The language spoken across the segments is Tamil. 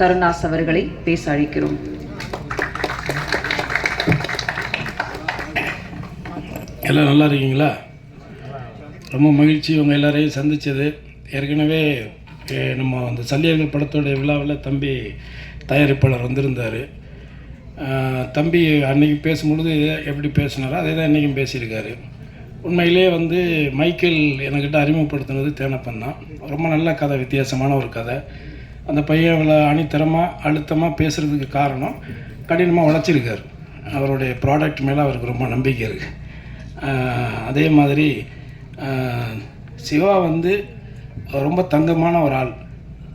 கருணாஸ் அவர்களை பேச அழைக்கிறோம். எல்லாம் நல்லா இருக்கீங்களா? ரொம்ப மகிழ்ச்சி உங்கள் எல்லாரையும் சந்தித்தது ஏற்கனவே நம்ம அந்த சல்லியர்கள் படத்தோடைய விழாவில் தம்பி தயாரிப்பாளர் வந்திருந்தார். தம்பி அன்னைக்கு பேசும்பொழுது எப்படி பேசினாரோ அதே தான் இன்றைக்கும் பேசியிருக்காரு. உண்மையிலே வந்து மைக்கேல் என்கிட்ட அறிமுகப்படுத்தினது தேனப்பன் தான். ரொம்ப நல்ல கதை வித்தியாசமான ஒரு கதை. அந்த பையன் அவளை அணித்தரமாக அழுத்தமாக பேசுகிறதுக்கு காரணம் கடினமாக உழைச்சிருக்காரு. அவருடைய ப்ராடக்ட் மேலே அவருக்கு ரொம்ப நம்பிக்கை இருக்குது அதே மாதிரி சிவா வந்து ரொம்ப தங்கமான ஒரு ஆள்.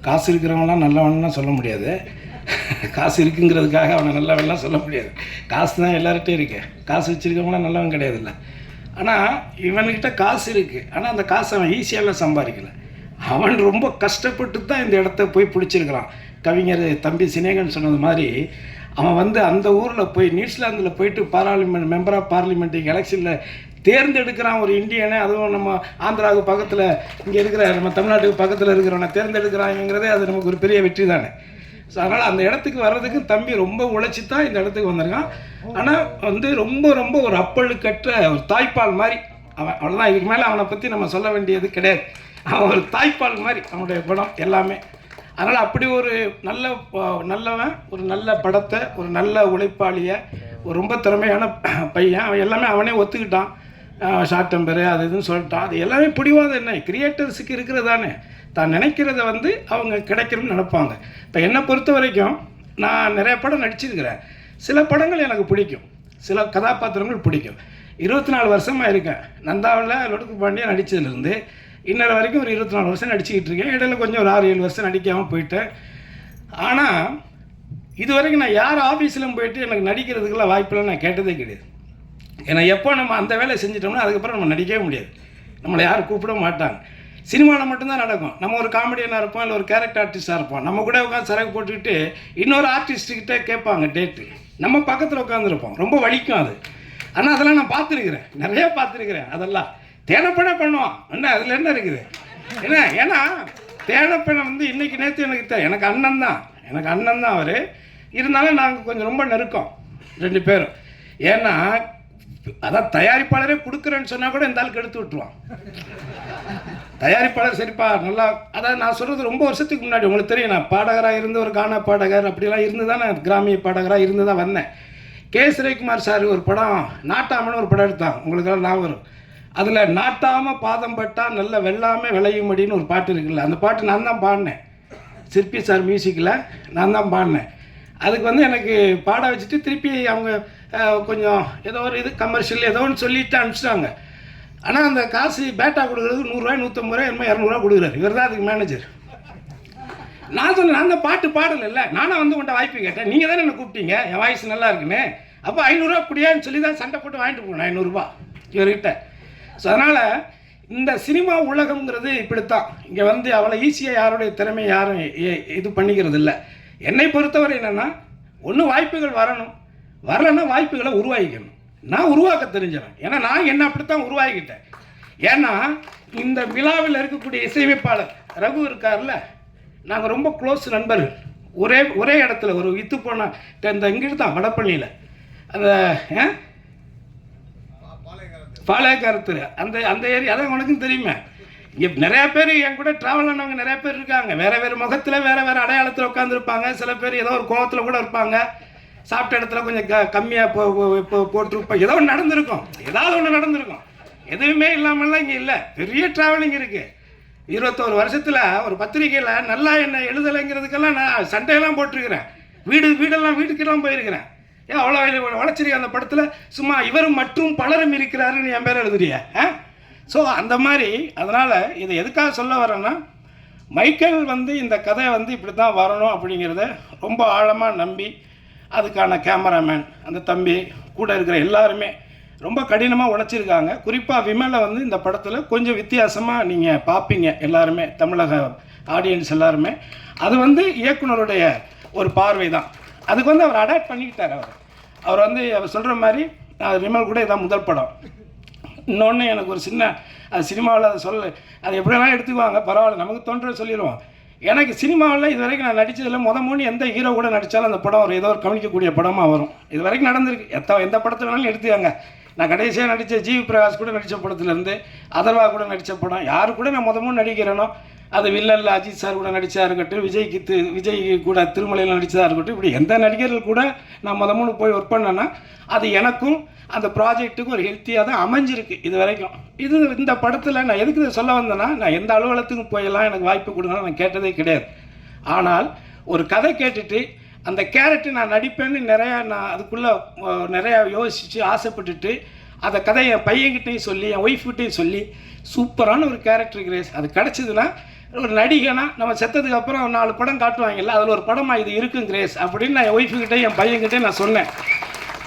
காசு இருக்கிறவங்களாம் நல்லவன்லாம் சொல்ல முடியாது. காசு இருக்குங்கிறதுக்காக அவனை நல்லவன்லாம் சொல்ல முடியாது. காசு தான் எல்லார்கிட்டையும் இருக்கு. காசு வச்சுருக்கவங்களாம் நல்லவன் கிடையாதுல்ல. ஆனால் இவன்கிட்ட காசு இருக்குது ஆனால் அந்த காசு அவன் ஈஸியாகலாம் சம்பாதிக்கலை. அவன் ரொம்ப கஷ்டப்பட்டு தான் இந்த இடத்த போய் பிடிச்சிருக்கிறான். கவிஞர் தம்பி சினேகன் சொன்னது மாதிரி அவன் வந்து அந்த ஊரில் போய் நியூசிலாந்தில் போயிட்டு பாராளுமெண்ட் மெம்பர் ஆஃப் பார்லிமெண்ட்டுக்கு எலெக்ஷனில் தேர்ந்தெடுக்கிறான் ஒரு இந்தியனை. அதுவும் நம்ம ஆந்திராவுக்கு பக்கத்தில் இங்கே இருக்கிற நம்ம தமிழ்நாட்டுக்கு பக்கத்தில் இருக்கிறவனை தேர்ந்தெடுக்கிறாங்கிறதே அது நமக்கு ஒரு பெரிய வெற்றி தானே. ஸோ அதனால் அந்த இடத்துக்கு வர்றதுக்கு தம்பி ரொம்ப உழைச்சி தான் இந்த இடத்துக்கு வந்திருக்கான். ஆனால் வந்து ரொம்ப ரொம்ப ஒரு அப்பழுக்கற்ற ஒரு தாய்ப்பால் மாதிரி. அவன் அவ்வளோதான் இதுக்கு மேலே அவனை பற்றி நம்ம சொல்ல வேண்டியது கிடையாது. அவன் ஒரு தாய்ப்பால் மாதிரி அவனுடைய படம் எல்லாமே. அதனால் அப்படி ஒரு நல்ல நல்லவன் ஒரு நல்ல படத்தை ஒரு நல்ல உழைப்பாளியை ஒரு ரொம்ப திறமையான பையன் அவன் எல்லாமே அவனே ஒத்துக்கிட்டான். ஷார்ட் டெம்பரு அது இதுன்னு சொல்லிட்டான். அது எல்லாமே பிடிவாத என்ன? கிரியேட்டர்ஸுக்கு இருக்கிறதானே. தான் நினைக்கிறத வந்து அவங்க கிடைக்கணும்னு நினைப்பாங்க. இப்போ என்னை பொறுத்த வரைக்கும் நான் நிறைய படம் நடிச்சிருக்கிறேன். சில படங்கள் எனக்கு பிடிக்கும். சில கதாபாத்திரங்கள் பிடிக்கும். இருபத்தி நாலு வருஷமாக இருக்கேன். நந்தாவில் லொடுக்கு பாண்டியா நடித்ததுலேருந்து இன்னொரு வரைக்கும் ஒரு இருபத்தி நாலு வருஷம் நடிச்சுக்கிட்டு இருக்கேன். இடையில கொஞ்சம் ஒரு ஆறு ஏழு வருஷம் நடிக்காமல் போயிட்டேன். ஆனால் இது வரைக்கும் நான் யார் ஆஃபீஸிலும் போயிட்டு எனக்கு நடிக்கிறதுக்கெல்லாம் வாய்ப்பெல்லாம் நான் கேட்டதே கிடையாது. ஏன்னா எப்போ நம்ம அந்த வேலையை செஞ்சிட்டோம்னா அதுக்கப்புறம் நம்ம நடிக்கவே முடியாது. நம்மளை யாரும் கூப்பிட மாட்டாங்க. சினிமாவில் மட்டும்தான் நடக்கும். நம்ம ஒரு காமெடியனாக இருப்போம் இல்லை ஒரு கேரக்டர் ஆர்டிஸ்டாக இருப்போம். நம்ம கூட உட்காந்து சரக்கு போட்டுக்கிட்டு இன்னொரு ஆர்டிஸ்ட்டுக்கிட்ட கேட்பாங்க டேட்டு நம்ம பக்கத்தில் உட்காந்துருப்போம் ரொம்ப வலிக்கும் அது. ஆனால் அதெல்லாம் நான் பார்த்துருக்குறேன். நிறையா பார்த்துருக்குறேன். அதெல்லாம். தேனப்பட பண்ணுவோம் என்ன அதில் என்ன இருக்குது? என்ன ஏன்னா தேனப்பனை வந்து இன்னைக்கு நேற்று எனக்கு தெ- எனக்கு அண்ணன் தான். எனக்கு அண்ணன் தான் அவர். இருந்தாலும் நாங்கள் கொஞ்சம் ரொம்ப நெருக்கம் ரெண்டு பேரும். ஏன்னா அதான் தயாரிப்பாளரே கொடுக்குறேன்னு சொன்னால் கூட இந்த ஆளுக்கு எடுத்து விட்டுருவான். தயாரிப்பாளர் சரிப்பா நல்லா அதாவது நான் சொல்கிறது ரொம்ப வருஷத்துக்கு முன்னாடி. உங்களுக்கு தெரியும் நான் பாடகராக இருந்து ஒரு கானா பாடகர் அப்படிலாம் இருந்து தான் நான் கிராமிய பாடகராக இருந்து தான் வந்தேன். கே. சுரேகுமார் சார் ஒரு படம் நாட்டாமன்னு ஒரு படம் எடுத்தான். உங்களுக்கெல்லாம் ஞாபகம் வரும். அதில் நாட்டாமல் பாதம் பட்டால் நல்ல விளையும் விளையும்படின்னு ஒரு பாட்டு இருக்குல்ல அந்த பாட்டு நான் தான் பாடினேன். சிற்பி சார் மியூசிக்கில் நான் தான் பாடினேன். அதுக்கு வந்து எனக்கு பாட வச்சுட்டு திருப்பி அவங்க கொஞ்சம் ஏதோ ஒரு இது கமர்ஷியல் ஏதோ ஒன்று சொல்லிட்டு அனுப்பிச்சிட்டாங்க. ஆனால் அந்த காசு பேட்டா கொடுக்குறது நூறுரூவா நூற்றம்பது ரூபா என்னமோ இரநூறுவா கொடுக்குறாரு. இவர் தான் அதுக்கு மேனேஜர் நான் சொன்னேன் நான் அந்த பாட்டு பாடலைல்ல. நானும் வந்து உன்ட்ட வாய்ப்பு கேட்டேன். நீங்கள் தானே என்ன கூப்பிட்டீங்க? என் வாய்ஸ் நல்லா இருக்குன்னு. அப்போ ஐநூறுரூவா குடியான்னு சொல்லி தான் சண்டை போட்டு வாங்கிட்டு போனேன் ஐநூறுரூபா இவர்கிட்ட. ஸோ அதனால் இந்த சினிமா உலகம்ங்கிறது இப்படித்தான். இங்கே வந்து அவ்வளோ ஈஸியாக யாருடைய திறமை யாரும் இது பண்ணிக்கிறது இல்லை என்னை பொறுத்தவரை என்னென்னா ஒன்று வாய்ப்புகள் வரணும். வரலன்னா வாய்ப்புகளை உருவாக்கிக்கணும். நான் உருவாக்க தெரிஞ்சவன். ஏன்னா நான் என்ன அப்படித்தான் உருவாக்கிட்டேன். ஏன்னா இந்த விழாவில் இருக்கக்கூடிய இசையமைப்பாளர் ரகு இருக்கார்ல நாங்கள் ரொம்ப க்ளோஸ் நண்பர்கள். ஒரே ஒரே இடத்துல ஒரு வித்து போன இந்த இங்கிட்டு தான் வடப்பள்ளியில். அந்த பாளையக்காரத்தில் அந்த அந்த ஏரியா அதான் உனக்கும் தெரியுமே. இங்கே நிறைய பேர் என் கூட ட்ராவல் ஆனவங்க நிறைய பேர் இருக்காங்க. வேறு வேறு முகத்தில் வேறு வேறு அடையாளத்தில் உட்காந்துருப்பாங்க சில பேர் ஏதோ ஒரு கோவத்தில் கூட இருப்பாங்க. சாப்பிட்ட இடத்துல கொஞ்சம் க கம்மியாக போ போ- போட்டிருப்போம் ஏதோ ஒன்று நடந்திருக்கும். ஏதாவது ஒன்று நடந்திருக்கும். எதுவுமே இல்லாமல்லாம் இங்கே இல்லை. பெரிய ட்ராவலிங் இருக்குது இருபத்தோரு வருஷத்தில் ஒரு பத்திரிக்கையில் நல்லா என்ன எழுதலைங்கிறதுக்கெல்லாம் நான் சண்டையெல்லாம் போட்டிருக்கிறேன். வீடு வீடெல்லாம் வீட்டுக்கெல்லாம் போயிருக்கிறேன். ஏன் அவ்வளோ உழைச்சிருக்க அந்த படத்தில். சும்மா இவரும் மற்றும் பலரும் இருக்கிறாருன்னு என் பேர் எழுதுறிய ஸோ அந்த மாதிரி அதனால் இதை எதுக்காக சொல்ல வரேன்னா மைக்கேல் வந்து இந்த கதை வந்து இப்படி தான் வரணும் அப்படிங்கிறத ரொம்ப ஆழமாக நம்பி அதுக்கான கேமராமேன் அந்த தம்பி கூட இருக்கிற எல்லாருமே ரொம்ப கடினமாக உழைச்சிருக்காங்க. குறிப்பாக விமலை வந்து இந்த படத்தில் கொஞ்சம் வித்தியாசமாக நீங்கள் பார்ப்பீங்க எல்லாருமே தமிழக ஆடியன்ஸ் எல்லாருமே. அது வந்து இயக்குனருடைய ஒரு பார்வை தான் அதுக்கு வந்து அவர் அடாப்ட் பண்ணிக்கிட்டார் அவர். அவர் வந்து அவர் சொல்கிற மாதிரி நான் விமல் கூட இதான் முதல் படம். இன்னொன்று எனக்கு ஒரு சின்ன அது சினிமாவில் அதை சொல்ல அது எப்படியெல்லாம் எடுத்துக்குவாங்க பரவாயில்ல நமக்கு தோன்ற சொல்லிடுவோம். எனக்கு சினிமாவில் இது வரைக்கும் நான் நடித்ததில் முத மூணு எந்த ஹீரோ கூட நடித்தாலும் அந்த படம் ஒரு ஏதோ ஒரு கவனிக்கக்கூடிய படமாக வரும். இது வரைக்கும் நடந்திருக்கு. எத்த எந்த படத்தை வேணாலும் எடுத்துக்கங்க. நான் கடைசியாக நடித்த ஜிவி பிரகாஷ் கூட நடித்த படத்துலேருந்து அதர்வா கூட நடித்த படம் யார் கூட நான் முத மூணு நடிக்கிறேனோ அது வில்லனில் அஜித் சார் கூட நடித்தா இருக்கட்டும் விஜய்க்கு தி விஜய் கூட திருமலையில் நடித்ததாக இருக்கட்டும் இப்படி எந்த நடிகர்கள் கூட நான் முத மூணு போய் ஒர்க் பண்ணேன்னா அது எனக்கும் அந்த ப்ராஜெக்ட்டுக்கும் ஒரு ஹெல்த்தியாக தான் அமைஞ்சிருக்கு இது வரைக்கும். இது இந்த படத்தில் நான் எதுக்கு இதை சொல்ல வந்தேன்னா நான் எந்த அலுவலகத்துக்கும் போயெல்லாம் எனக்கு வாய்ப்பு கொடுங்க நான் கேட்டதே கிடையாது. ஆனால் ஒரு கதை கேட்டுட்டு அந்த கேரக்டர் நான் நடிப்பேன்னு நிறையா நான் அதுக்குள்ளே நிறையா யோசித்து ஆசைப்பட்டுட்டு அந்த கதையை என் பையன்கிட்டையும் சொல்லி என் ஒய்ஃப்கிட்டையும் சொல்லி சூப்பரான ஒரு கேரக்டர் கிரேஸ் அது கிடச்சிதுன்னா ஒரு நடிகனா நம்ம செத்ததுக்கு அப்புறம் நாலு படம் காட்டுவாங்கல்ல அதில் ஒரு படமாக இது இருக்கும் கிரேஸ் அப்படின்னு நான் என் ஒய்ஃபுக்கிட்டே என் பையன்கிட்டே நான் சொன்னேன்.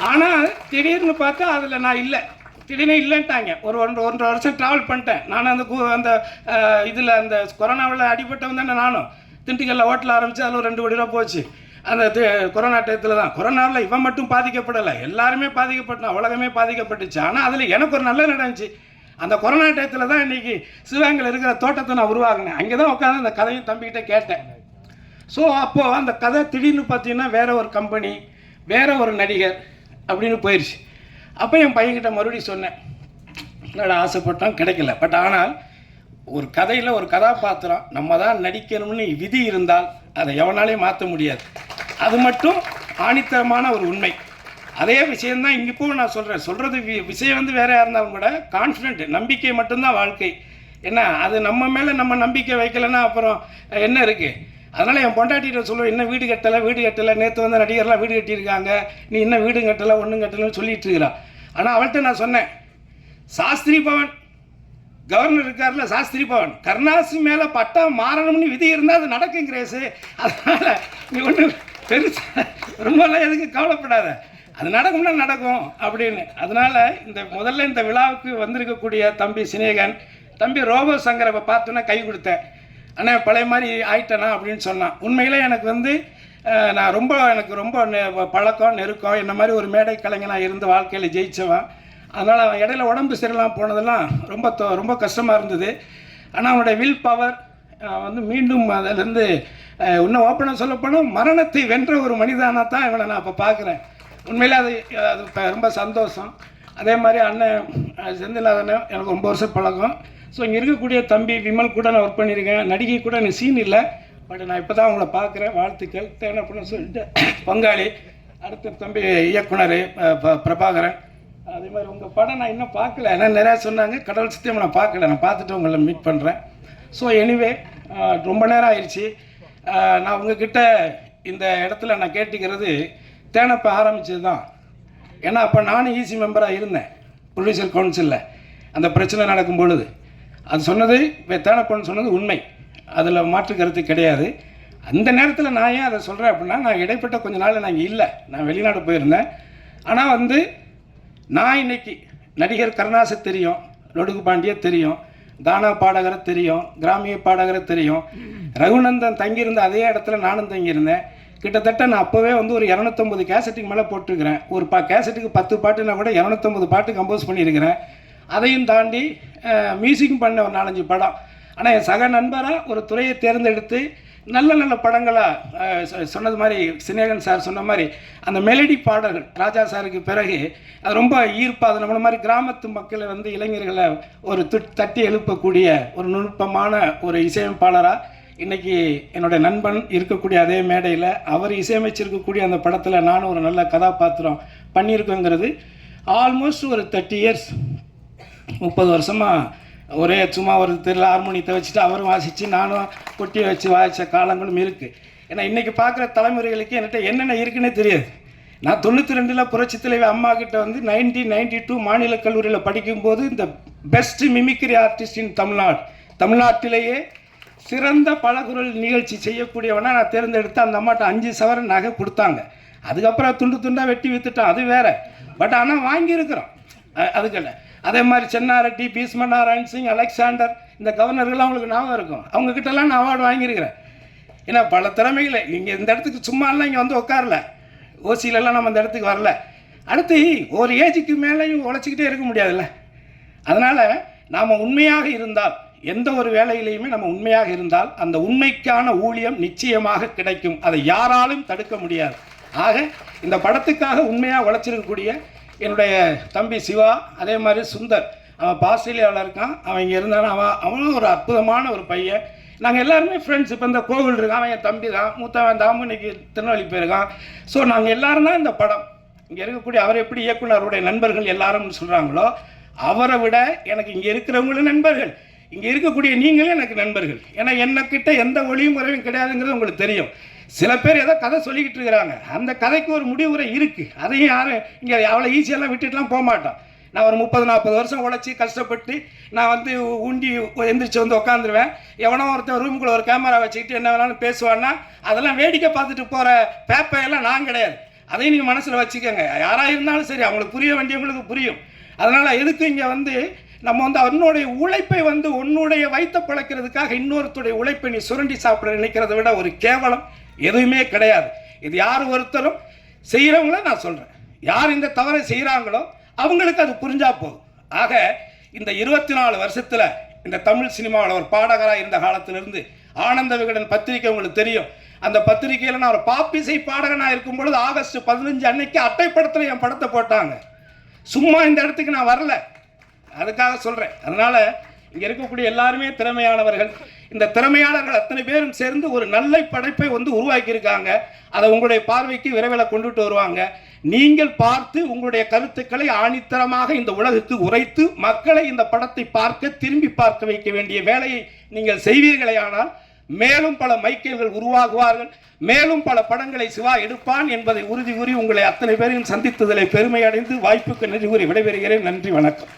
ஆனால் திடீர்னு பார்த்தா அதில் நான் இல்லை. திடீர்னு இல்லைன்ட்டாங்க. ஒரு ஒன்று ஒன்றரை வருஷம் ட்ராவல் பண்ணிட்டேன். நான் அந்த அந்த இதில் அந்த கொரோனாவில் அடிபட்டவன் தானே நானும். திண்டுக்கல்ல ஹோட்டல் ஆரம்பித்து அதில் ஒரு ரெண்டு கோடி ரூபா போச்சு. அந்த தி- கொரோனா டயத்தில் தான். கொரோனாவில் இவன் மட்டும் பாதிக்கப்படலை. எல்லாருமே பாதிக்கப்பட்டான். உலகமே பாதிக்கப்பட்டுச்சு. ஆனால் அதில் எனக்கு ஒரு நல்ல நடந்துச்சு. அந்த கொரோனா டயத்தில் தான் இன்னைக்கு சிவகங்கையில் இருக்கிற தோட்டத்தை நான் உருவாகினேன் அங்கே தான் உட்காந்து அந்த கதையும் தம்பிக்கிட்ட கேட்டேன். ஸோ அப்போது அந்த கதை திடீர்னு பார்த்தீங்கன்னா வேற ஒரு கம்பெனி வேற ஒரு நடிகர் அப்படின்னு போயிடுச்சு அப்போ என் பையன்கிட்ட மறுபடியும் சொன்னேன் என்னடா ஆசைப்பட்டோம் கிடைக்கல. பட் ஆனால் ஒரு கதையில் ஒரு கதாபாத்திரம் நம்ம தான் நடிக்கணும்னு விதி இருந்தால் அதை எவனாலையும் மாற்ற முடியாது. அது மட்டும் ஆணித்தரமான ஒரு உண்மை. அதே விஷயம்தான் இங்கேப்போ நான் சொல்கிறேன் சொல்கிறது விஷயம் வந்து வேறையாக இருந்தாலும் கூட கான்ஃபிடென்ட் நம்பிக்கை மட்டும்தான் வாழ்க்கை. என்ன? அது நம்ம மேலே நம்ம நம்பிக்கை வைக்கலைன்னா அப்புறம் என்ன இருக்குது அதனால் என் பொண்டாட்டிகிட்ட சொல்லுவேன் இன்னும் வீடு கட்டலை? வீடு கட்டலை? நேற்று வந்து நடிகர்லாம் வீடு கட்டியிருக்காங்க. நீ இன்னும் வீடு கட்டலை? ஒன்றும் கட்டலைன்னு சொல்லிட்டு இருக்கிறான் ஆனால் அவள்கிட்ட நான் சொன்னேன் சாஸ்திரி பவன். கவர்னர் இருக்கார்ல சாஸ்திரி பவன். கருணாசி மேலே பட்டம் மாறணும்னு விதி இருந்தால் அது நடக்கும் கிரேஸு அதனால் நீ ஒன்று பெருசாக ரொம்பலாம் எதுக்கு கவலைப்படாத. அது நடக்கும்னா நடக்கும் அப்படின்னு. அதனால் இந்த முதல்ல இந்த விழாவுக்கு வந்திருக்கக்கூடிய தம்பி சினேகன் தம்பி ரோபோ சங்கரை பார்த்தோன்னா கை கொடுத்தேன். அண்ணா பழைய மாதிரி ஆயிட்டேனா அப்படின்னு சொன்னான். உண்மையில் எனக்கு வந்து நான் ரொம்ப எனக்கு ரொம்ப நெ- பழக்கம் நெருக்கம் என்ன மாதிரி ஒரு மேடை கலைஞனாக இருந்து வாழ்க்கையில் ஜெயித்தவன் அதனால் அவன் இடையில உடம்பு சரியில்லாமல் போனதெல்லாம் ரொம்ப தொ- ரொம்ப கஷ்டமாக இருந்தது. ஆனால் அவனுடைய வில் பவர் வந்து மீண்டும் அதிலிருந்து இன்னும் ஓப்பனாக சொல்லப்போனால் மரணத்தை வென்ற ஒரு மனிதனாக தான் இவனை நான் இப்போ பார்க்குறேன் உண்மையில் அது அது ரொம்ப சந்தோஷம். அதே மாதிரி அண்ணன் அஹ், செந்தில்நாதன் எனக்கு ரொம்ப வருஷம் பழக்கம். ஸோ இங்கே இருக்கக்கூடிய தம்பி விமல் கூட நான் ஒர்க் பண்ணியிருக்கேன். நடிகை கூட எனக்கு சீன் இல்லை. பட் நான் இப்போ தான் அவங்கள பார்க்குறேன். வாழ்த்துக்கள். தேனப்பன்னு சொல்லிட்டு பங்காளி அடுத்த தம்பி இயக்குனர் ப- பிரபாகரன். அதே மாதிரி உங்கள் படம் நான் இன்னும் பார்க்கல. ஏன்னா நிறையா சொன்னாங்க. கடவுள் சத்தியம் நான் பார்க்கல. நான் பார்த்துட்டு உங்களை மீட் பண்ணுறேன் ஸோ எனிவே ரொம்ப நேரம் ஆயிடுச்சு. நான் உங்ககிட்ட இந்த இடத்துல நான் கேட்டுக்கிறது தேனப்ப ஆரம்பித்தது தான் ஏன்னா அப்போ நானும் ஈசி மெம்பராக இருந்தேன் ப்ரொடியூசர் கவுன்சிலில் அந்த பிரச்சனை நடக்கும் பொழுது. அது சொன்னது தேனப்பன்னு சொன்னது உண்மை. அதில் மாற்று கருத்து கிடையாது. அந்த நேரத்தில் நான் ஏன் அதை சொல்கிறேன் அப்படின்னா நான் இடைப்பட்ட கொஞ்ச நாள் நான் இல்லை. நான் வெளிநாடு போயிருந்தேன். ஆனால் வந்து நான் இன்னைக்கு நடிகர் கருணாசு தெரியும் லொடுகு பாண்டிய தெரியும் தானா பாடகரை தெரியும் கிராமிய பாடகரை தெரியும். ரகுநந்தன் தங்கியிருந்த அதே இடத்துல நானும் தங்கியிருந்தேன். கிட்டத்தட்ட நான் அப்போவே வந்து ஒரு இரநூத்தொம்பது கேசட்டுக்கு மேலே போட்டிருக்கிறேன். ஒரு பா கேசட்டுக்கு பத்து பாட்டுனா கூட இரநூத்தொம்பது பாட்டு கம்போஸ் பண்ணியிருக்கிறேன். அதையும் தாண்டி மியூசிக்கும் பண்ண ஒரு நாலஞ்சு படம். ஆனால் என் சக நண்பராக ஒரு துறையை தேர்ந்தெடுத்து நல்ல நல்ல படங்களாக சொன்னது மாதிரி சினேகன் சார் சொன்ன மாதிரி அந்த மெலடி பாடல்கள் ராஜா சாருக்கு பிறகு அது ரொம்ப ஈர்ப்பாக அது நம்மள மாதிரி கிராமத்து மக்களை வந்து இளைஞர்களை ஒரு தட்டி எழுப்பக்கூடிய ஒரு நுட்பமான ஒரு இசையமைப்பாளராக இன்னைக்கு என்னுடைய நண்பன் இருக்கக்கூடிய அதே மேடையில் அவர் இசையமைச்சிருக்கக்கூடிய அந்த படத்தில் நானும் ஒரு நல்ல கதாபாத்திரம் பண்ணியிருக்கோங்கிறது ஆல்மோஸ்ட் ஒரு தேர்ட்டி இயர்ஸ் முப்பது வருஷமாக ஒரே சும்மா ஒரு திருவிழா ஹார்மோனியத்தை வச்சுட்டு அவரும் வாசித்து நானும் கொட்டி வச்சு வாசித்த காலங்களும் இருக்குது ஏன்னா இன்றைக்கி பார்க்குற தலைமுறைகளுக்கு என்கிட்ட என்னென்ன இருக்குன்னே தெரியாது. நான் தொண்ணூற்றி ரெண்டில் புரட்சி தலைவி அம்மா கிட்ட வந்து நைன்டீன் நைன்டி டூ மாநில கல்லூரியில் படிக்கும்போது இந்த best mimicry artist in Tamil Nadu தமிழ்நாட்டிலேயே சிறந்த பலகுரல் நிகழ்ச்சி செய்யக்கூடியவனாக நான் தேர்ந்தெடுத்து அந்த அம்மாட்ட அஞ்சு சவரன் நகை கொடுத்தாங்க. அதுக்கப்புறம் துண்டு துண்டாக வெட்டி வித்துட்டோம். அது வேற. பட் ஆனால் வாங்கியிருக்கிறோம். அதுக்கல்ல அதே மாதிரி சென்னாரெட்டி பீஸ்ம நாராயண் சிங் அலெக்சாண்டர் இந்த கவர்னர்கள்லாம் அவங்களுக்கு ஞாபகம் இருக்கும். அவங்கக்கிட்டலாம் நான் அவார்டு வாங்கியிருக்கிறேன். ஏன்னா பல திறமைகளை. இங்கே இந்த இடத்துக்கு சும்மாலாம் இங்கே வந்து உட்காரல. ஓசியிலலாம் நம்ம இந்த இடத்துக்கு வரல. அடுத்து ஒரு ஏஜுக்கு மேலேயும் உழைச்சிக்கிட்டே இருக்க முடியாதுல்ல. அதனால் நாம் உண்மையாக இருந்தால் எந்த ஒரு வேலையிலையுமே நம்ம உண்மையாக இருந்தால் அந்த உண்மைக்கான ஊழியம் நிச்சயமாக கிடைக்கும். அதை யாராலும் தடுக்க முடியாது. ஆக இந்த படத்துக்காக உண்மையாக உழைச்சிருக்கக்கூடிய என்னுடைய தம்பி சிவா அதே மாதிரி சுந்தர் அவன் பாஸ்திரேலியாவில் இருக்கான். அவன் இங்கே இருந்தான் அவன் அவனும் ஒரு அற்புதமான ஒரு பையன். நாங்கள் எல்லாருமே ஃப்ரெண்ட்ஸ் இப்போ இந்த கோவில் இருக்கான் அவன் என் தம்பி தான். மூத்தவன் தாமு இன்னைக்கு திருநெல்வேலி போயிருக்கான். ஸோ நாங்கள் எல்லாரும் தான் இந்த படம். இங்கே இருக்கக்கூடிய அவர் எப்படி இயக்குனருடைய நண்பர்கள் எல்லாரும்னு சொல்கிறாங்களோ அவரை விட எனக்கு இங்கே இருக்கிறவங்களும் நண்பர்கள். இங்கே இருக்கக்கூடிய நீங்களே எனக்கு நண்பர்கள். ஏன்னா என்னக்கிட்ட எந்த ஒளியும் குறைவும் கிடையாதுங்கிறது உங்களுக்கு தெரியும். சில பேர் ஏதோ கதை சொல்லிக்கிட்டு இருக்கிறாங்க. அந்த கதைக்கு ஒரு முடிவுரை இருக்குது அதையும் யாரும் இங்கே அவ்வளோ ஈஸியெல்லாம் விட்டுட்டுலாம் போக மாட்டோம். நான் ஒரு முப்பது நாற்பது வருஷம் உழைச்சி கஷ்டப்பட்டு நான் வந்து உண்டி எந்திரிச்சு வந்து உட்காந்துருவேன் எவனோ ஒருத்தன் ரூமுக்குள்ள ஒரு கேமரா வச்சுக்கிட்டு என்ன வேணாலும் பேசுவான்னா அதெல்லாம் வேடிக்கை பார்த்துட்டு போகிற பேப்பையெல்லாம் நான் கிடையாது. அதையும் நீங்கள் மனசில் வச்சுக்கோங்க. யாராக இருந்தாலும் சரி அவங்களுக்கு புரிய வேண்டியவங்களுக்கு புரியும். அதனால் எதுக்கு இங்கே வந்து நம்ம வந்து அவனுடைய உழைப்பை வந்து உன்னுடைய வைத்த பிழைக்கிறதுக்காக இன்னொருத்துடைய உழைப்பை நீ சுரண்டி சாப்பிட நினைக்கிறத விட ஒரு கேவலம் எதுவுமே கிடையாது. இது யார் ஒருத்தரும் செய்கிறவங்கள நான் சொல்கிறேன் யார் இந்த தவறை செய்கிறாங்களோ அவங்களுக்கு அது புரிஞ்சா போதும். ஆக இந்த இருபத்தி நாலு வருஷத்தில் இந்த தமிழ் சினிமாவில் ஒரு பாடகராக இருந்த காலத்திலிருந்து ஆனந்த விகடன் பத்திரிக்கை உங்களுக்கு தெரியும். அந்த பத்திரிக்கையில் நான் ஒரு பாப்பிசை பாடகனாக இருக்கும் பொழுது ஆகஸ்ட் பதினஞ்சு அன்னைக்கு அட்டைப்படத்தில் என் படத்தை போட்டாங்க. சும்மா இந்த இடத்துக்கு நான் வரல. அதுக்காக சொல்கிறேன் அதனால் இங்கே இருக்கக்கூடிய எல்லாருமே திறமையானவர்கள். இந்த திறமையாளர்கள் அத்தனை பேரும் சேர்ந்து ஒரு நல்ல படைப்பை வந்து உருவாக்கியிருக்காங்க. அதை உங்களுடைய பார்வைக்கு விரைவில் கொண்டுட்டு வருவாங்க. நீங்கள் பார்த்து உங்களுடைய கருத்துக்களை ஆணித்தரமாக இந்த உலகுக்கு உரைத்து மக்களை இந்த படத்தை பார்க்க திரும்பி பார்க்க வைக்க வேண்டிய வேலையை நீங்கள் செய்வீர்களே ஆனால் மேலும் பல மைக்கேல்கள் உருவாகுவார்கள். மேலும் பல படங்களை சிவா எடுப்பான் என்பதை உறுதி கூறி உங்களை அத்தனை பேரையும் சந்தித்ததிலே பெருமையடைந்து வாய்ப்புக்கு நன்றி கூறி விடைபெறுகிறேன். நன்றி வணக்கம்.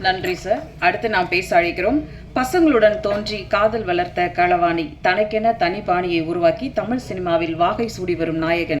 நன்றி சார் அடுத்து நாம் பேச அழைக்கிறோம். பசங்களுடன் தோன்றி காதல் வளர்த்த களவாணி தனக்கென தனி பாணியை உருவாக்கி தமிழ் சினிமாவில் வாகை சூடி வரும் நாயகன்.